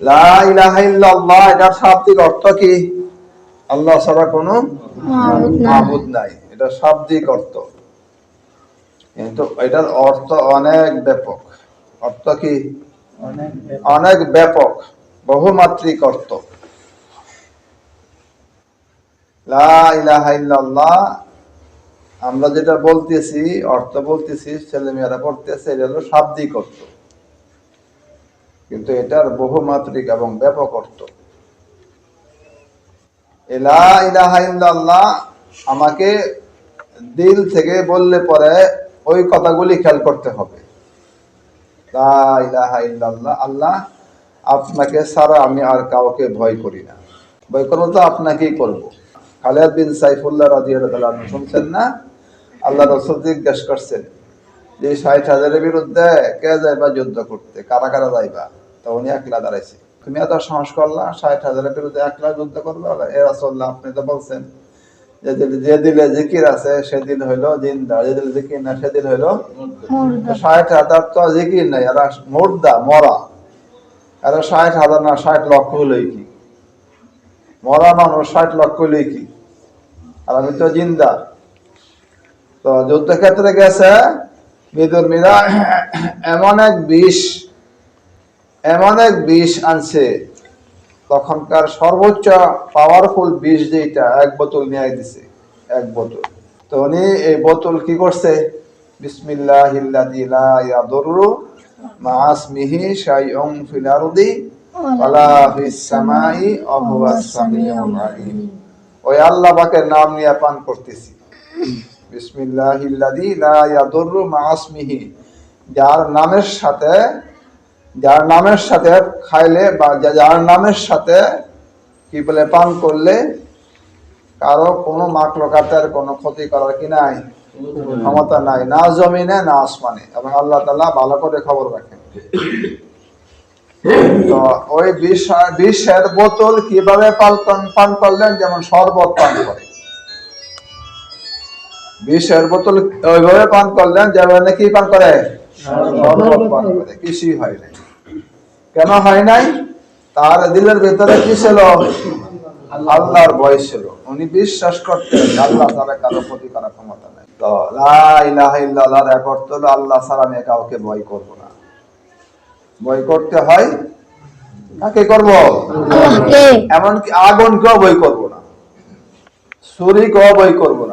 লা ইলাহা ইল্লাল্লাহ এটার শাব্দিক অর্থ কি? আল্লাহ ছাড়া কোনো মাবুদ নাই। এটা শাব্দিক অর্থ। কিন্তু এটার অর্থ অনেক ব্যাপক। অর্থ কি? অনেক ব্যাপক। বহুমাত্রিক অর্থ। লা ইলাহা আমরা যেটা বলতেছি অর্থ বলতেছি ছেলে মেয়েরা পড়তেছে এটা হলো শাব্দিক অর্থ। কিন্তু এটার বহুমাত্রিক এবং ব্যাপক অর্থ। এলা আমাকে দিল থেকে বললে পরে ওই কথাগুলি খেয়াল করতে হবে। আল্লাহ আপনাকে ছাড়া আমি আর কাউকে ভয় করি না। ভয় করব তো আপনাকেই করব। খালেদ বিন সাইফুল্লাহ আনহু শুনছেন না? আল্লাহ রসুল জিজ্ঞেস করছেন যে ষাট হাজারের বিরুদ্ধে কে যাইবা যুদ্ধ করতে কারা কারা যাইবা? তো উনি একলা দাঁড়াইছে। তুমি এত সাহস করলা ষাট হাজারের বিরুদ্ধে একলা যুদ্ধ করবে এ রাসূলুল্লাহ আপনি তো বলছেন যে যে দিলে জিকির আছে সেদিন হইল জিন্দা যে দিলে জিকির না সেদিন হইল ষাট হাজার তো জিকির নাই এরা মুর্দা মরা। এরা ষাট হাজার না ষাট লক্ষ হলোই কি? মরা মানুষ ষাট লক্ষ হলোই কি? আর আমি তো জিন্দা। তো যুদ্ধক্ষেত্রে গেছে বিদুর্মীরা এমন এক বিষ, এমন এক বিষ আনছে, তখনকার সর্বোচ্চ পাওয়ারফুল বিষ যেটা এক বোতল নিয়ে দিছে, এক বোতল। তো উনি এই বোতল কি করছে? বিসমিল্লাহ লা ইয়াদুররু মা আসমিহি শাইউন ফিল আরদি ওয়ালা ফিস সামাই ওয়া হুয়াস সামিউল আলিম। ওই আল্লাহ পাকের নাম নিয়ে পান করতেছি। যার নামের সাথে, যার নামের সাথে খাইলে বা যার নামের সাথে কি বলে পান করলে কারও কোনো মাকলকাতের কোনো ক্ষতি করার কি নাই, ক্ষমতা নাই, না জমিনে, না আসমানে। এবং আল্লাহ তাআলা ভালো করে খবর রাখেন। তো ওই বিষ বিষের বোতল কীভাবে পান পান করলেন? যেমন শরবত পান করে। বিষের বোতল ওইভাবে পান করলেন যেমন কি পান করে। করে কিছুই হয় নাই। কেন হয় নাই? তার দিলের ভেতরে কি ছিল? আল্লাহর ভয় ছিল। উনি বিশ্বাস করতেন আল্লাহ তারা কারও ক্ষতি করার ক্ষমতা নেই। তো এক অর্থ হলো আল্লাহ ছাড়া আমি কাউকে ভয় করব না। ভয় করতে হয় কাকে করব? এমনকি আগুনকেও বই করব না। ছুরিকেও বই করব না।